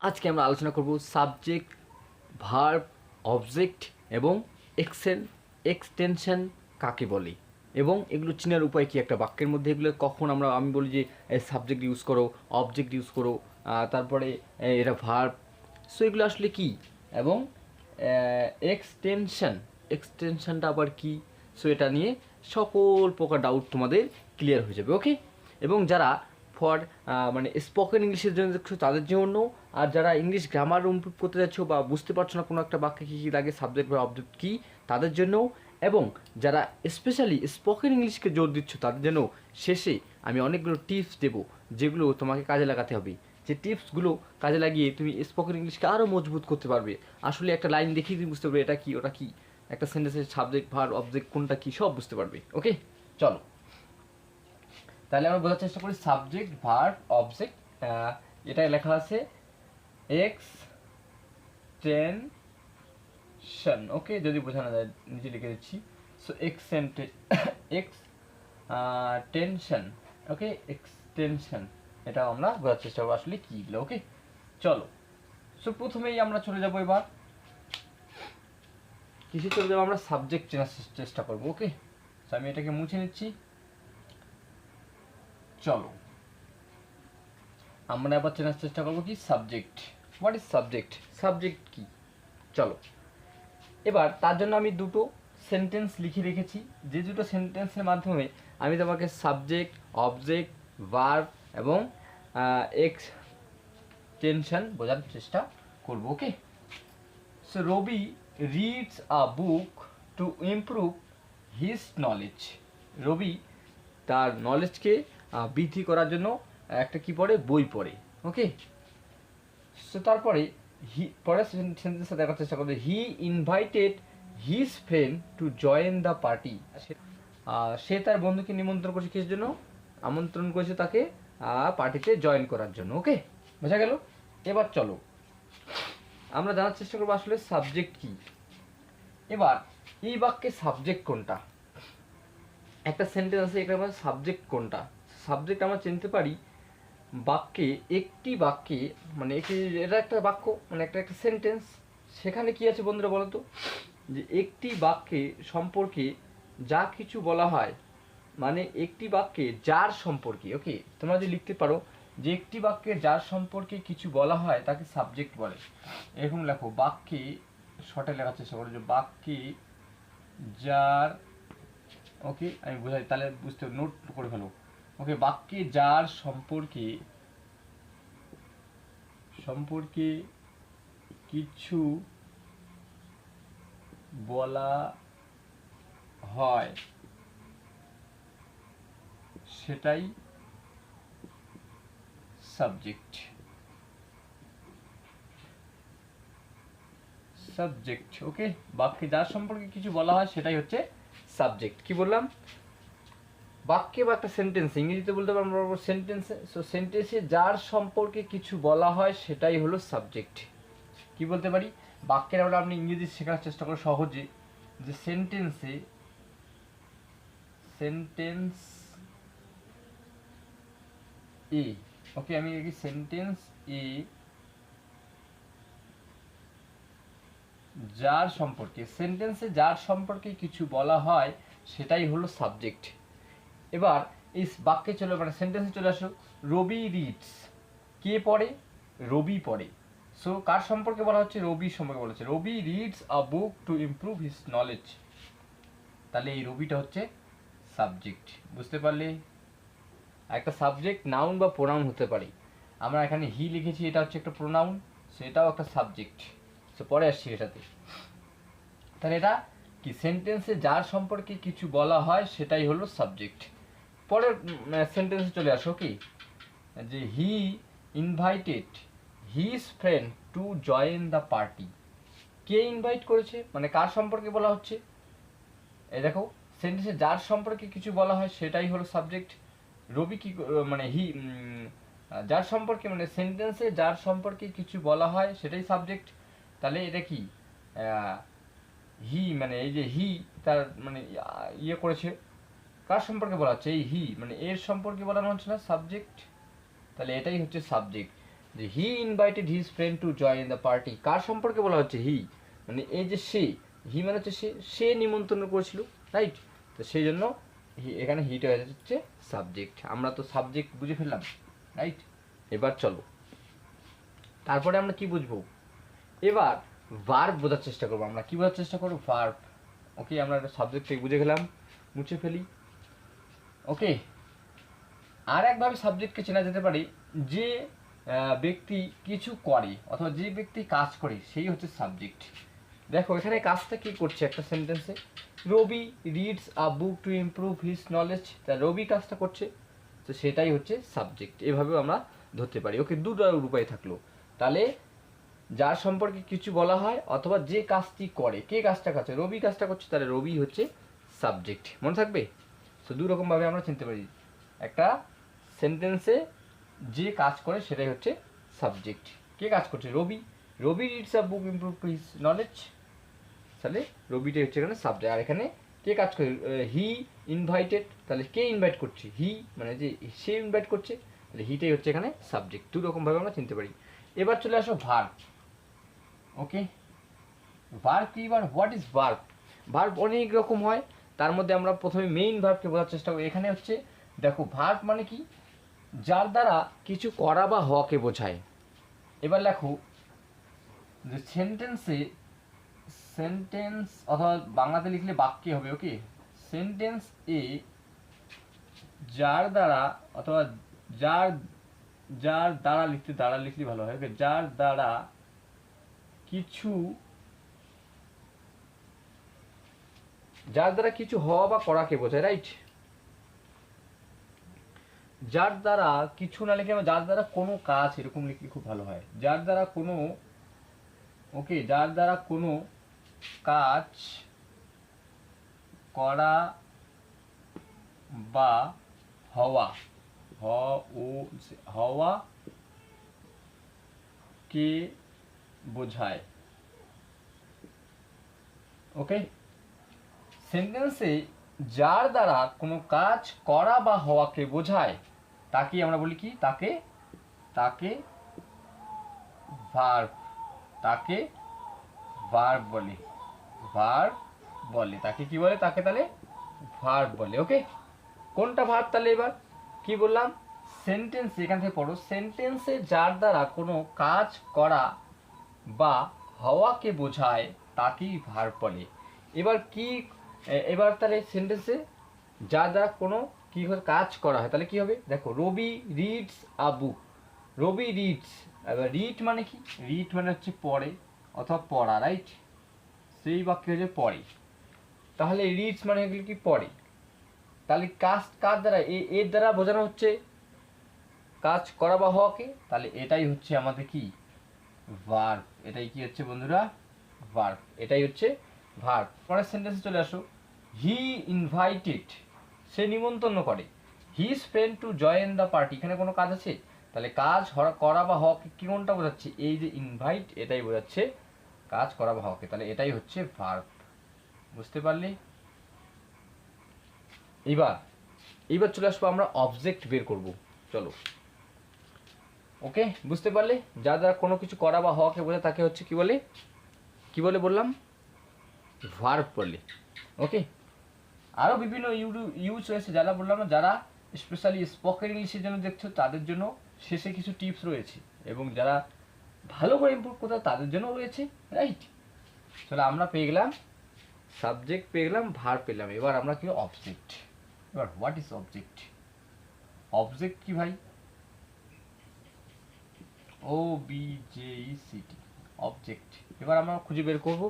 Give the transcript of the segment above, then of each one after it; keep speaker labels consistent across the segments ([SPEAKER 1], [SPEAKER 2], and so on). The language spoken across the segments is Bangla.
[SPEAKER 1] আজকে আমরা আলোচনা করব সাবজেক্ট ভার্ব অবজেক্ট এবং এক্সেন এক্সটেনশন কাকে বলে? এবং এগুলো চেনার উপায় কি একটা বাক্যের মধ্যে? এগুলো কখন আমরা, আমি বলি যে সাবজেক্ট ইউজ করো অবজেক্ট ইউজ করো তারপরে এটা ভার্ব সো এগুলো আসলে কি? এবং এক্সটেনশন এক্সটেনশনটা আবার কি? সো এটা নিয়ে সকল প্রকার ডাউট তোমাদের ক্লিয়ার হয়ে যাবে ওকে এবং যারা ফর মানে স্পোকেন ইংলিশের জন্য দেখছ তাদের জন্য। আর যারা ইংলিশ গ্রামার ইমপ্রুভ করতে যাচ্ছ বা বুঝতে পারছ না কোনো একটা বাক্যে কী কী লাগে সাবজেক্ট বা অবজেক্ট কী, তাদের জন্যও। এবং যারা স্পেশালি স্পোকেন ইংলিশকে জোর দিচ্ছ, তাদের জন্য শেষে আমি অনেকগুলো টিপস দেবো, যেগুলো তোমাকে কাজে লাগাতে হবে। যে টিপসগুলো কাজে লাগিয়ে তুমি স্পোকেন ইংলিশকে আরও মজবুত করতে পারবে। আসলে একটা লাইন দেখেই তুমি বুঝতে পারবে এটা কি, ওটা কী। একটা সেন্টেন্সের সাবজেক্ট ভার অবজেক্ট কোনটা কী, সব বুঝতে পারবে ওকে চলো। তাহলে আমরা বোঝার চেষ্টা করি সাবজেক্ট ভার্ব অবজেক্ট এটা লেখা আছে এক্স টেনশন ওকে যদি বোঝানো যায় নিচে লিখে দিচ্ছি। সো এক্সেন্টে এক্স টেনশন ওকে এক্সটেনশন এটা আমরা বোঝার চেষ্টা করব আসলে কী এগুলো ওকে চলো। সো প্রথমেই আমরা চলে যাব এবার। কিছু চলে যাব? আমরা সাবজেক্ট চেনার চেষ্টা করব ওকে তো আমি এটাকে মুছে নিচ্ছি। চলো। আমরা আবার চেনার চেষ্টা করব কি subject what is subject subject কি? চলো। এবার তার জন্য আমি দুটো সেন্টেন্স লিখে রেখেছি। যে দুটো সেন্টেন্সের মাধ্যমে আমি তোমাকে সাবজেক্ট অবজেক্ট ভার্ব এবং এক্স টেনশন বোঝার চেষ্টা করব okay so Ravi reads a book to improve his knowledge Ravi তার নলেজকে বৃদ্ধি করার জন্য একটা কি পড়ে? বই পড়ে ওকে সো তারপরে হি পরের সেন্টেন্সে দেখার চেষ্টা করবে। He invited his friend to join the party সে তার বন্ধুকে নিমন্ত্রণ করেছে কিসের জন্য? আমন্ত্রণ করেছে তাকে পার্টিতে জয়েন করার জন্য ওকে বোঝা গেল? এবার চলো। আমরা জানার চেষ্টা করব আসলে সাবজেক্ট কি। এবার, এই বাক্যে সাবজেক্ট কোনটা? একটা সেন্টেন্স আছে, এখানে সাবজেক্ট কোনটা? সাবজেক্ট আমরা চিনতে পারি বাক্যে, একটি বাক্যে মানে একটি- এটা একটা বাক্য মানে একটা একটা সেন্টেন্স সেখানে কি আছে বন্ধুরা বলো তো? যে একটি বাক্যে সম্পর্কে যা কিছু বলা হয় মানে একটি বাক্যে যার সম্পর্কে ওকে তোমরা যদি লিখতে পারো যে একটি বাক্যে যার সম্পর্কে কিছু বলা হয়, তাকে সাবজেক্ট বলে। এরকম লেখো, বাক্যে, শর্টে লেখার চেষ্টা করো যে বাক্যে যার ওকে আমি বোঝাই, তাহলে বুঝতে নোট করে ফেলো। ওকে, বাক্যে যার সম্পর্কে সম্পর্কে কিছু বলা হয়, সেটাই সাবজেক্ট সাবজেক্ট ওকে বাক্যে যার সম্পর্কে কিছু বলা হয়, সেটাই হচ্ছে সাবজেক্ট কি বললাম? বাক্যে বা একটা সেন্টেন্স ইংরেজিতে বলতে পারব আমরা সেন্টেন্সে সো সেন্টেন্সে যার সম্পর্কে কিছু বলা হয়, সেটাই হলো সাবজেক্ট কি বলতে পারি? বাক্যের আমরা আপনি ইংরেজি শেখার চেষ্টা করো সহজে। যে সেন্টেন্সে সেন্টেন্স এ ওকে আমি লিখি সেন্টেন্স এ যার সম্পর্কে সেন্টেন্সে যার সম্পর্কে কিছু বলা হয়, সেটাই হলো সাবজেক্ট এবার এই বাক্যে চলে মানে সেন্টেন্সে চলে আসো, রবি রিডস কে পড়ে? রবি পড়ে। সো কার সম্পর্কে বলা হচ্ছে? রবি সম্পর্কে বলা হচ্ছে। Ravi reads a book to improve his knowledge তাহলে এই রবিটা হচ্ছে সাবজেক্ট বুঝতে পারলে? একটা সাবজেক্ট নাউন বা প্রোনাউন হতে পারে। আমরা এখানে হি লিখেছি, এটা হচ্ছে একটা প্রোনাউন সো এটাও একটা সাবজেক্ট সো পরে আসছি এটাতে। তাহলে এটা কি? সেন্টেন্সে যার সম্পর্কে কিছু বলা হয়, সেটাই হলো সাবজেক্ট পরের সেন্টেন্সে চলে আসো কি? যে he invited his friend to join the party K invite করেছে? মানে কার সম্পর্কে বলা হচ্ছে? এই দেখো সেন্টেন্সে যার সম্পর্কে কিছু বলা হয় সেটাই হলো সাবজেক্ট রবি কি মানে হি যার সম্পর্কে মানে সেন্টেন্সে যার সম্পর্কে কিছু বলা হয় সেটাই সাবজেক্ট তাহলে এটা কি? হি মানে এই যে হি তার মানে ইয়ে করেছে। কার সম্পর্কে বলা হচ্ছে? এই হি মানে এর সম্পর্কে বলানো হচ্ছে না সাবজেক্ট তাহলে এটাই হচ্ছে সাবজেক্ট যে he invited his friend to join the party কার সম্পর্কে বলা হচ্ছে হি মানে এই যে সে হি মানে হচ্ছে সে সে নিমন্ত্রণ করেছিল রাইট তো সেই জন্য এখানে হিটা হয়ে যাচ্ছে সাবজেক্ট আমরা তো সাবজেক্ট বুঝে ফেললাম রাইট এবার চলো। তারপরে আমরা কি বুঝব? এবার ভার্ব বোঝার চেষ্টা করব আমরা। কি বোঝার চেষ্টা করব? ভার্ব ওকে আমরা একটা সাবজেক্ট থেকে বুঝে গেলাম মুছে ফেলি। ওকে। আর একভাবে সাবজেক্টকে চেনা যেতে পারে যে ব্যক্তি কিছু করে অথবা যে ব্যক্তি কাজ করে, সেই হচ্ছে সাবজেক্ট দেখো, এখানে কাজটা কি করছে একটা সেন্টেন্সে Ravi reads a book to improve his knowledge তা রবি কাজটা করছে, তো সেটাই হচ্ছে সাবজেক্ট এভাবেও আমরা ধরতে পারি। ওকে, দুটো উপায় থাকল। তাহলে যার সম্পর্কে কিছু বলা হয় অথবা যে কাজটি করে, কে কাজটা করছে? রবি কাজটা করছে, তাহলে রবি হচ্ছে সাবজেক্ট মনে থাকবে? তো দু রকমভাবে আমরা চিনতে পারি। একটা সেন্টেন্সে যে কাজ করে সেটাই হচ্ছে সাবজেক্ট কে কাজ করছে? Ravi. Ravi reads a book improve his knowledge তাহলে রবিটাই হচ্ছে এখানে সাবজেক্ট আর এখানে কে কাজ করে? হি ইনভাইটেড তাহলে কে ইনভাইট করছে? হি মানে যে সে ইনভাইট করছে, তাহলে হিটাই হচ্ছে এখানে সাবজেক্ট দু রকমভাবে আমরা চিনতে পারি। এবার চলে আসো ভার্ব ওকে ভার্ব কি? এবার হোয়াট ইজ ভার্ব ভার্ব অনেক রকম হয়। তার মধ্যে আমরা প্রথমে মেইন ভার্বকে বোঝার চেষ্টা করি। এখানে হচ্ছে, দেখো ভার্ব মানে কি? যার দ্বারা কিছু করা বা হওয়াকে বোঝায়। এবার লেখো, যে সেন্টেন্সে সেন্টেন্স অথবা বাংলাতে লিখলে বাক্যে হবে ওকে সেন্টেন্স এ যার দ্বারা অথবা যার যার দ্বারা লিখতে, দ্বারা লিখলে ভালো হয় ওকে যার দ্বারা কিছু যার দ্বারা কিছু হওয়া বা করাকে বোঝায় রাইট যার দ্বারা কিছু না লিখে, যার দ্বারা কোনো কাজ এরকম লিখলে খুব ভালো হয়। যার দ্বারা কোনো, ওকে, যার দ্বারা কোনো কাজ করা বা হওয়া হ ও হওয়া কে বোঝায়? ওকে? সেন্টেন্সে যার দ্বারা কোনো কাজ করা বা হওয়াকে বোঝায়, তাকে আমরা বলি কি? তাকে তাকে ভার্ব তাকে ভার্ব বলে। ভার্ব বলে। তাকে কি বলে? তাকে তাহলে ভার্ব বলে। ওকে? কোনটা ভার্ব তাহলে এবার? কি বললাম? সেন্টেন্স এখান থেকে পড়ো। সেন্টেন্সে যার দ্বারা কোনো কাজ করা বা হওয়াকে বোঝায়, তাকেই ভার্ব বলে। এবার কি এবার তাহলে সেন্টেন্সে যার দ্বারা কোনো কি হয় কাজ করা হয়, তাহলে কি হবে? দেখো Ravi reads a book Ravi reads এবার রিড মানে কি? রিড মানে হচ্ছে পড়ে, অথবা পড়া রাইট সেই বাক্য হচ্ছে পড়ে। তাহলে রিডস মানে এগুলো কি? পড়ে। তাহলে কাজ কার দ্বারা? এ, এর দ্বারা বোঝানো হচ্ছে কাজ করা বা হওয়াকে। তাহলে এটাই হচ্ছে আমাদের কি? ভার্ব এটাই কি হচ্ছে বন্ধুরা? ভার্ব এটাই হচ্ছে ভার্ব পরের সেন্টেন্সে চলে আসো। হি ইনভাইটেড সে নিমন্ত্রণ করে। His friend to join the party এখানে কোনো কাজ আছে? তাহলে কাজ করা বা হওয়াকে কি কোনটা বোঝাচ্ছে? এই যে ইনভাইট এটাই বোঝাচ্ছে কাজ করা বা হওয়াকে। তাহলে এটাই হচ্ছে ভার্ব বুঝতে পারলি? এবার এইবার চলে আসব আমরা অবজেক্ট বের করব। চলো। ওকে বুঝতে পারলে? যা যা কোনো কিছু করা বা হওয়াকে বোঝায় তাকে হচ্ছে কি বলে? কি বলে বললাম? ভার্ব বলে ওকে আরও বিভিন্ন ইউটিউব, ইউজ রয়েছে যারা বললাম না, যারা স্পেশালি স্পোকেন ইংলিশের জন্য দেখছ, তাদের জন্য শেষে কিছু টিপস রয়েছে। এবং যারা ভালো করে ইম্প্রুভ করতে তাদের জন্য রয়েছে রাইট তাহলে আমরা পেয়ে গেলাম সাবজেক্ট পেয়ে গেলাম ভার পেলাম এবার আমরা কি অবজেক্ট এবার হোয়াট ইজ অবজেক্ট অবজেক্ট কি ভাই? O B J E C T object এবার আমরা খুঁজে বের করব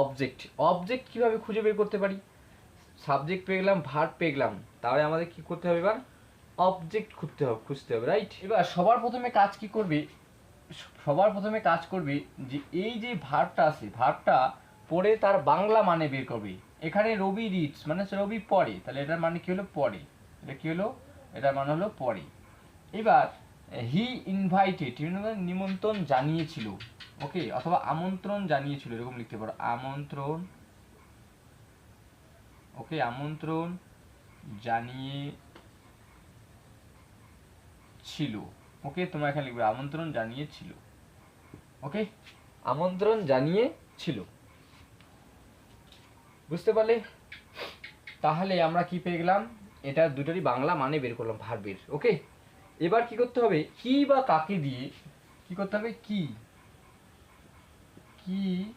[SPEAKER 1] অবজেক্ট অবজেক্ট কীভাবে খুঁজে বের করতে পারি? সাবজেক্ট পেয়ে গেলাম ভার্ব পেয়ে গেলাম। তাহলে আমাদের কি করতে হবে এবার? অবজেক্ট খুঁজতে হবে খুঁজতে হবে রাইট এবার সবার প্রথমে কাজ কি করবে? সবার প্রথমে কাজ করবে যে এই যে ভার্বটা আছে ভার্বটা পড়ে তার বাংলা মানে বের করবে। এখানে রবি রিডস মানে রবি পড়ে। তাহলে এটার মানে কি হলো? পড়ে। এটা কি হলো? এটার মানে হলো পড়ে। এবার হি ইনভাইটেড নিমন্ত্রণ জানিয়েছিল ওকে অথবা আমন্ত্রণ জানিয়েছিল, এরকম লিখতে পারো। আমন্ত্রণ ওকে, আমন্ত্রণ জানিয়ে ছিল। ওকে তোমরা এখানে লিখবে, আমন্ত্রণ জানিয়েছিল ওকে? আমন্ত্রণ জানিয়েছিল বুঝতে পারলে? তাহলে আমরা কি পেয়ে গেলাম? এটা দুটোরই বাংলা মানে বের করলাম ভার্বের ওকে? এবার কি করতে হবে? কি বা কাকে দিয়ে কি করতে হবে? কি। কি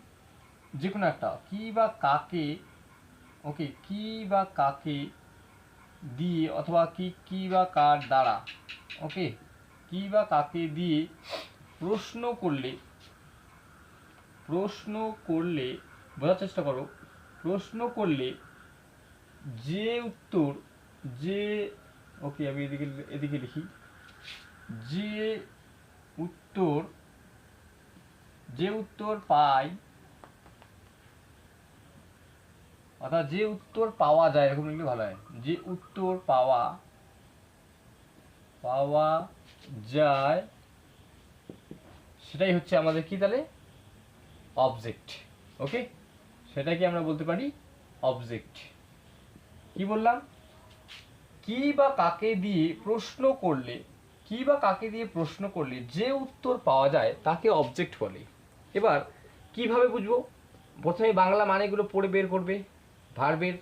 [SPEAKER 1] যে কোনো একটা। কি বা কাকে ওকে, কি বা কাকে দিয়ে অথবা কি কি বা কার দ্বারা, ওকে, কি বা কাকে দিয়ে প্রশ্ন করলে প্রশ্ন করলে, বোঝার চেষ্টা করো, প্রশ্ন করলে যে উত্তর, যে, ওকে, আমি এদিকে এদিকে লিখি, যে উত্তর যে উত্তর পাই অর্থাৎ যে উত্তর পাওয়া যায়, এরকম লিখলে ভালো হয়। যে উত্তর পাওয়া পাওয়া যায়, সেটাই হচ্ছে আমাদের কি তাহলে? অবজেক্ট ওকে সেটাকে আমরা বলতে পারি অবজেক্ট কি বললাম? কি বা কাকে দিয়ে প্রশ্ন করলে, কি বা কাকে দিয়ে প্রশ্ন করলে যে উত্তর পাওয়া যায়, তাকে অবজেক্ট বলে। এবার, কীভাবে বুঝব? প্রথমে বাংলা মানেগুলো পড়ে বের করবে। ভার্বের,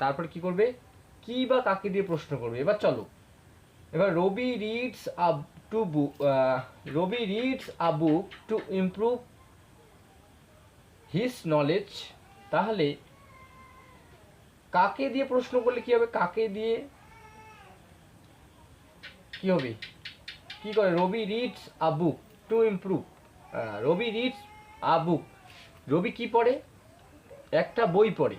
[SPEAKER 1] তারপর কি করবে? কি বা কাকে দিয়ে প্রশ্ন করবে? এবার চলো। এবার Ravi reads a to book Ravi reads a book to improve his knowledge তাহলে কাকে দিয়ে প্রশ্ন করলে কি হবে? কাকে দিয়ে কি হবে? কি করে? Ravi reads a book to improve Ravi reads a book Ravi কি পড়ে? একটা বই পড়ে।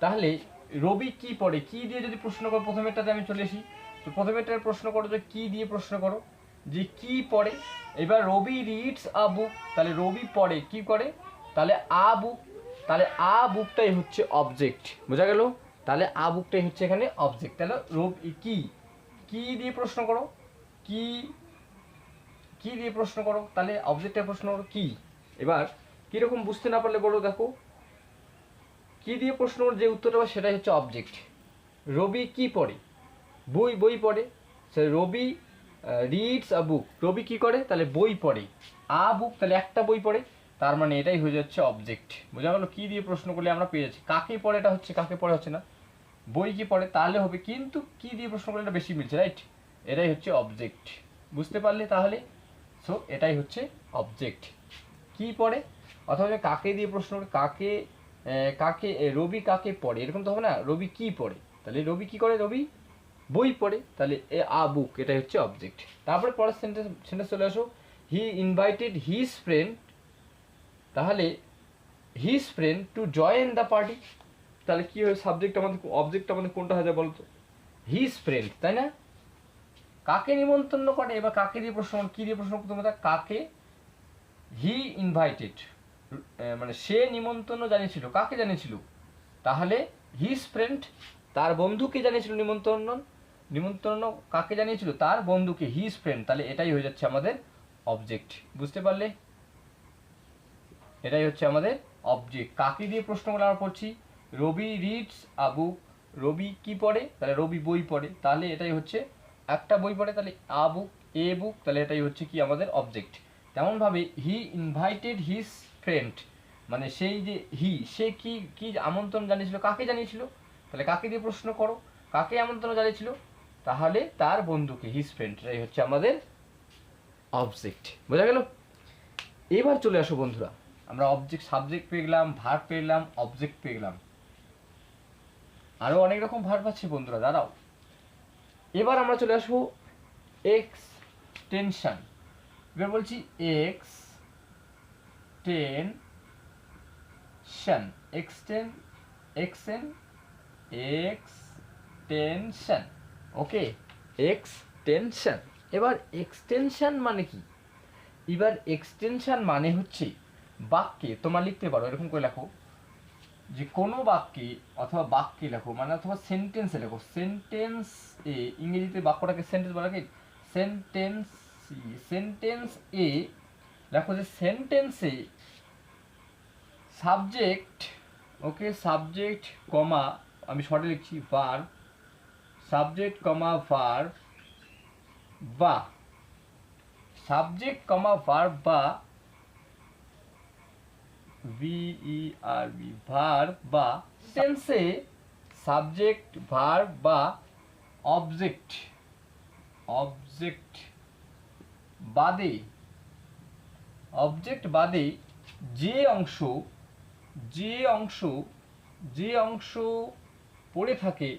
[SPEAKER 1] তাহলে রবি কি পড়ে? কি দিয়ে যদি প্রশ্ন করো, প্রথমেরটাতে আমি চলে আসি। তো প্রথমেরটার প্রশ্ন করো যে কি দিয়ে প্রশ্ন করো? যে কি পড়ে? এবার রবি রিডস আ বুক তাহলে রবি পড়ে, কি করে? তাহলে আ বুক তাহলে আ বুকটাই হচ্ছে অবজেক্ট বোঝা গেল? তাহলে আ বুকটাই হচ্ছে এখানে অবজেক্ট তাহলে রবি, কি? কি দিয়ে প্রশ্ন করো? কি কি দিয়ে প্রশ্ন করো? তাহলে অবজেক্টের প্রশ্ন করো কি? এবার কীরকম বুঝতে না পারলে বলো দেখো। কি দিয়ে প্রশ্ন যে উত্তরটা পাবে সেটাই হচ্ছে অবজেক্ট রবি কি পড়ে? বই বই পড়ে? সে রবি রিডস আ বুক রবি কি করে? তাহলে বই পড়ে। আ বুক তাহলে একটা বই পড়ে। তার মানে এটাই হয়ে যাচ্ছে অবজেক্ট বোঝা গেল কি দিয়ে প্রশ্ন করলে আমরা পেয়ে যাচ্ছি। কাকে পড়ে এটা হচ্ছে, কাকে পড়ে হচ্ছে না। বই কি পড়ে? তাহলে হবে কিন্তু কি দিয়ে প্রশ্ন করলে এটা বেশি মিলছে রাইট এটাই হচ্ছে অবজেক্ট বুঝতে পারলে তাহলে? সো এটাই হচ্ছে অবজেক্ট কি পড়ে? অথবা কাকে দিয়ে প্রশ্ন কাকে কাকে রবি কাকে পড়ে? এরকম তো হবে না, রবি কি পড়ে? তাহলে রবি কি করে? রবি বই পড়ে। তাহলে এ, আ, বুক, এটাই হচ্ছে অবজেক্ট তারপরে পরের সেন্টেন্স সেন্টেন্স চলে আসো। হি ইনভাইটেড হিজ ফ্রেন্ড তাহলে his friend to join the party তাহলে কি হবে? সাবজেক্ট আমাদের অবজেক্ট আমাদের কোনটা হয়ে যায় বলতো? হিজ ফ্রেন্ড তাই না? কাকে নিমন্ত্রণ করে এবার কাকে দিয়ে প্রশ্ন, কি দিয়ে প্রশ্ন করতে হবে? কাকে? হি ইনভাইটেড মানে সে নিমন্ত্রণ জানিয়েছিল, কাকে জানিয়েছিল? তাহলে হিজ ফ্রেন্ড তার বন্ধুকে জানিয়েছিল নিমন্ত্রণ নিমন্ত্রণ কাকে জানিয়েছিল? তার বন্ধুকে হিজ ফ্রেন্ড তাহলে এটাই হয়ে যাচ্ছে আমাদের অবজেক্ট বুঝতে পারলে? এটাই হচ্ছে আমাদের অবজেক্ট কাকে দিয়ে প্রশ্নগুলো আমরা পড়ছি? রবি রিডস আ বুক রবি কি পড়ে? তাহলে রবি বই পড়ে। তাহলে এটাই হচ্ছে, একটা বই পড়ে, তাহলে আ বুক এ বুক তাহলে এটাই হচ্ছে কি আমাদের অবজেক্ট তেমনভাবে হি ইনভাইটেড হিজ ফ্রেন্ড মানে সেই যে হি সে কি কি আমন্ত্রণ জানিয়েছিল, কাকে জানিয়েছিল? তাহলে কাকে দিয়ে প্রশ্ন করো? কাকে আমন্ত্রণ জানিয়েছিল? তাহলে তার বন্ধুকে হিজ ফ্রেন্ড এটাই হচ্ছে আমাদের অবজেক্ট বোঝা গেল? এবার চলে আসো বন্ধুরা। আমরা অবজেক্ট সাবজেক্ট পেয়ে গেলাম ভার্ব পেয়ে গেলাম অবজেক্ট পেয়ে গেলাম। আরও অনেক রকম ভার্ব পাচ্ছি বন্ধুরা, দাঁড়াও। এবার আমরা চলে আসব এক্সটেনশন এবার বলছি এক্স টেন শন এক্সটেন এক্সেন এক্সটেনশন ওকে এক্সটেনশন এবার এক্সটেনশন মানে কি? এবার এক্সটেনশন মানে হচ্ছে বাক্যে, তোমরা লিখতে পারো, এরকম করে লেখো, যে কোনো বাক্যে অথবা বাক্যে লেখো মানে অথবা সেন্টেন্সে লেখো। সেন্টেন্স এ, ইংরেজিতে বাক্যটাকে সেন্টেন্স বলা কি? সেন্টেন্স সেন্টেন্স এ লেখো যে সেন্টেন্সে সাবজেক্ট ওকে সাবজেক্ট কমা আমি শর্টে লিখছি ভার সাবজেক্ট কমা ভার বা। সাবজেক্ট কমা ভার্ব বা ভিই আর বি ভার্ব বা। টেন্সে সাবজেক্ট ভার্ব বা অবজেক্ট অবজেক্ট বাদে অবজেক্ট বাদে যে অংশ যে অংশ যে অংশ পড়ে থাকে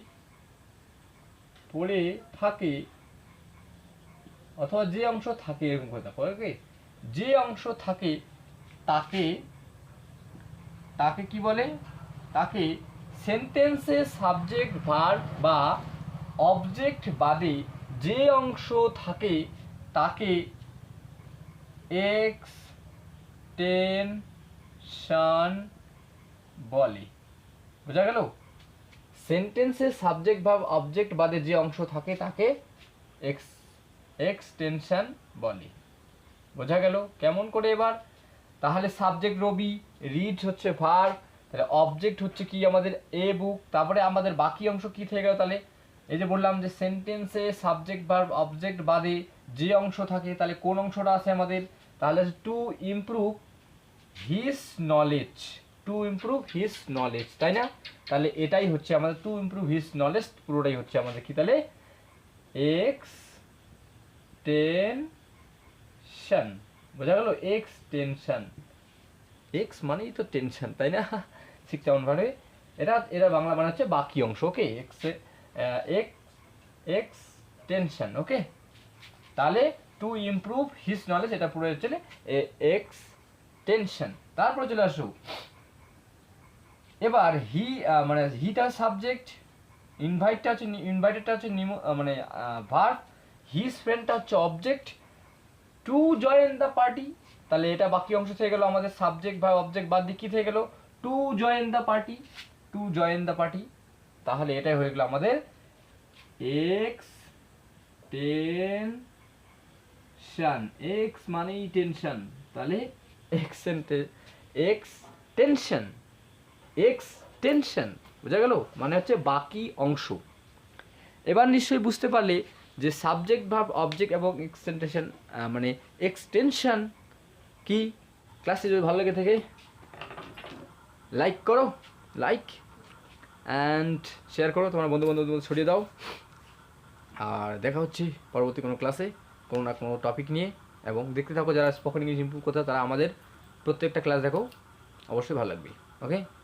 [SPEAKER 1] পড়ে থাকে, অথবা যে অংশ থাকে এরকম করে কথা ওকে যে অংশ থাকে, তাকে তাকে কি বলে? তাকে সেন্টেন্সে সাবজেক্ট ভার্ব বা অবজেক্ট বাদে যে অংশ থাকে, তাকে এক্স টেনশন বলে। বোঝা গেল? সেন্টেন্সে সাবজেক্ট ভার্ব অবজেক্ট বাদে যে অংশ থাকে তাকে এক্স এক্সটেনশন বলে। বোঝা গেল? কেমন করে এবার? তাহলে সাবজেক্ট রবি রিড হচ্ছে ভার তাহলে অবজেক্ট হচ্ছে কি আমাদের এ বুক তারপরে আমাদের বাকি অংশ কি থেকে গেল তাহলে? এই যে বললাম যে সেন্টেন্সে সাবজেক্ট ভার্ব অবজেক্ট বাদে যে অংশ থাকে, তাহলে কোন অংশটা আছে আমাদের? তাহলে to improve his knowledge to improve his knowledge তাই না? তাহলে এটাই হচ্ছে আমাদের টু ইমপ্রুভ হিস নলেজ পুরোটাই হচ্ছে আমাদের কি তাহলে? এক্স টেনশন বোঝা গেল? এক্স টেনশন এক্স মানেই তো টেনশন তাই না? ঠিক তেমন ভাবে এটা এটা বাংলা মানে হচ্ছে বাকি অংশ okay ex ex extension okay তাহলে টু ইমপ্রুভ হিস নলেজ এটা পুরো হচ্ছে এক্স, টেনশন। তারপরে চলে আসো। এবার হি মানে হিটা সাবজেক্ট ইনভাইটটা হচ্ছে ইনভাইটেডটা হচ্ছে নিমো- মানে ভার্ব হিজ ফ্রেন্ডটা হচ্ছে object to join the party তাহলে এটা বাকি অংশ থেকে গেল, আমাদের সাবজেক্ট বা অবজেক্ট বাদ দিয়ে কী থেকে গেল? To join the party to join the party তাহলে এটাই হয়ে গেল আমাদের এক্স টেনশন এক্স মানেই টেনশন তাহলে ex extension extension বোঝা গেল? মানে হচ্ছে বাকি অংশ। এবার নিশ্চয়ই বুঝতে পারলে যে সাবজেক্ট ভাব অবজেক্ট এবং এক্সটেনশন মানে এক্সটেনশন কি? ক্লাসে যদি ভালো লেগে থাকে লাইক করো লাইক অ্যান্ড শেয়ার করো। তোমার বন্ধু বান্ধবদের ছড়িয়ে দাও। আর দেখা হচ্ছে পরবর্তী কোনো ক্লাসে কোনো না কোনো টপিক নিয়ে। এবং দেখতে থাকো যারা স্পোকেন ইংলিশ ইম্প্রুভ করতে তারা আমাদের প্রত্যেকটা ক্লাস দেখো। অবশ্যই ভালো লাগবে। ওকে